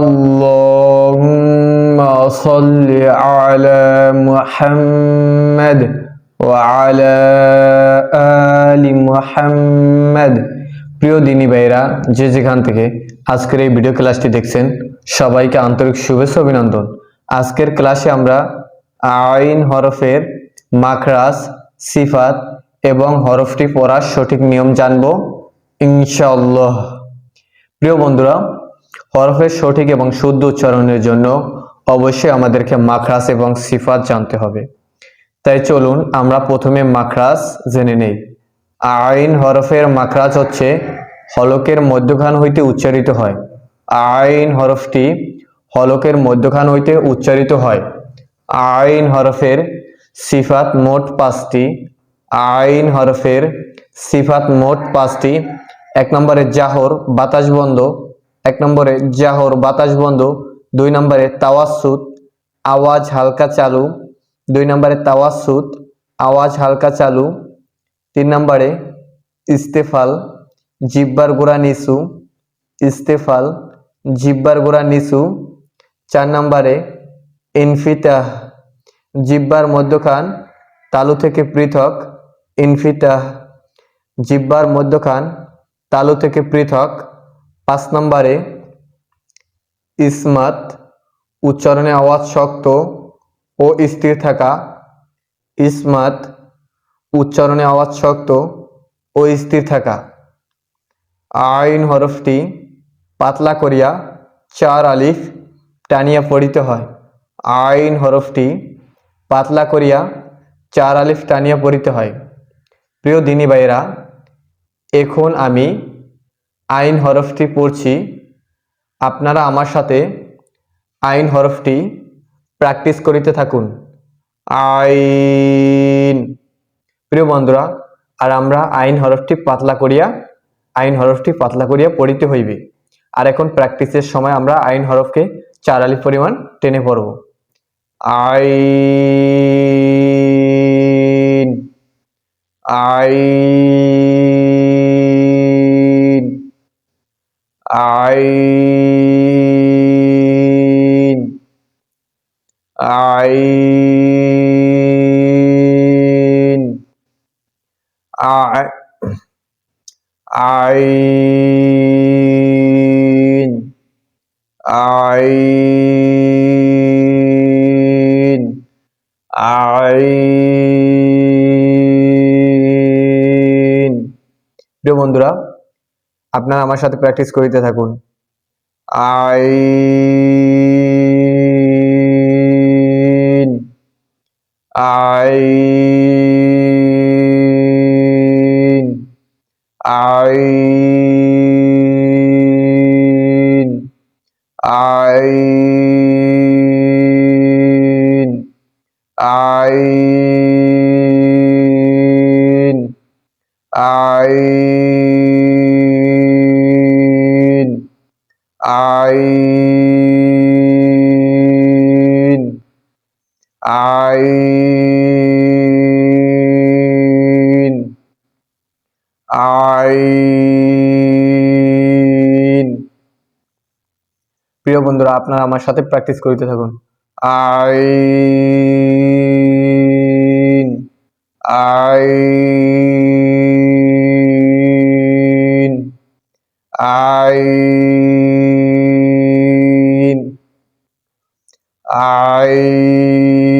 اللهم صل على محمد وعلى آل محمد প্রিয় দিনী ভাইরা যে যেখান থেকে আজকের এই ভিডিও ক্লাসটি দেখছেন সবাইকে আন্তরিক শুভেচ্ছা অভিনন্দন আজকের ক্লাসে আমরা আইন হরফের মাখরাজ সিফাত এবং হরফটি পড়ার সঠিক নিয়ম জানব ইনশাআল্লাহ প্রিয় বন্ধুরা হরফের সঠিক এবং শুদ্ধ উচ্চারণের জন্য অবশ্যই আমাদেরকে মাখরাস এবং সিফাত জানতে হবে। তাই চলুন আমরা প্রথমে মাখরাস জেনে নেই। আইন হরফের মাখরাজ হচ্ছে হলকের মধ্যখান হইতে উচ্চারিত হয়। আইন হরফটি হলকের মধ্যখান হইতে উচ্চারিত হয়। আইন হরফের সিফাত মোট পাঁচটি। আইন হরফের সিফাত মোট পাঁচটি। এক নম্বরে জাহর, বাতাস বন্ধ। এক নম্বরে জাহর, বাতাস বন্ধ। দুই নম্বরে তাওয়াসুত, আওয়াজ হালকা চালু। দুই নম্বরে তাওয়াসুত, আওয়াজ হালকা চালু। তিন নম্বরে ইস্তেফাল, জিব্বার গোড়া নিচু। ইস্তেফাল, জিব্বার গোড়া নিচু। চার নম্বরে ইনফিতাহ, জিব্বার মধ্যখান তালু থেকে পৃথক। ইনফিতাহ, জিব্বার মধ্যখান তালু থেকে পৃথক। পাঁচ নম্বরে, ইসমাত, উচ্চারণে আওয়াজ শক্ত ও স্থির থাকা, ইসমাত, উচ্চারণে আওয়াজ শক্ত ও স্থির থাকা। আইন হরফটি পাতলা করিয়া চার আলিফ টানিয়া পড়িতে হয়। আইন হরফটি পাতলা করিয়া চার আলিফ টানিয়া পড়িতে হয়। প্রিয় দিনী ভাইয়েরা, এখন আমি আইন হরফটি পড়ছি, আপনারা আমার সাথে আইন হরফটি প্র্যাকটিস করিতে থাকুন। আইন। প্রিয় বন্ধুরা, আর আমরা আইন হরফটি পাতলা করিয়া, আইন হরফটি পাতলা করিয়া পড়িতে হইবে। আর এখন প্র্যাকটিসের সময় আমরা আইন হরফকে চার আলিফ পরিমাণ টেনে পড়ব। আইন। আইন। আইন। আইন। আইন। আইন। আইন। প্রিয় বন্ধুরা আপনারা আমার সাথে প্র্যাকটিস করিতে থাকুন। আইন। আইন। আইন। আইন। আইন। আইন। আইন আইন আইন। প্রিয় বন্ধুরা আপনারা আমার সাথে প্র্যাকটিস করিতে থাকুন। আইন আইন আইন। I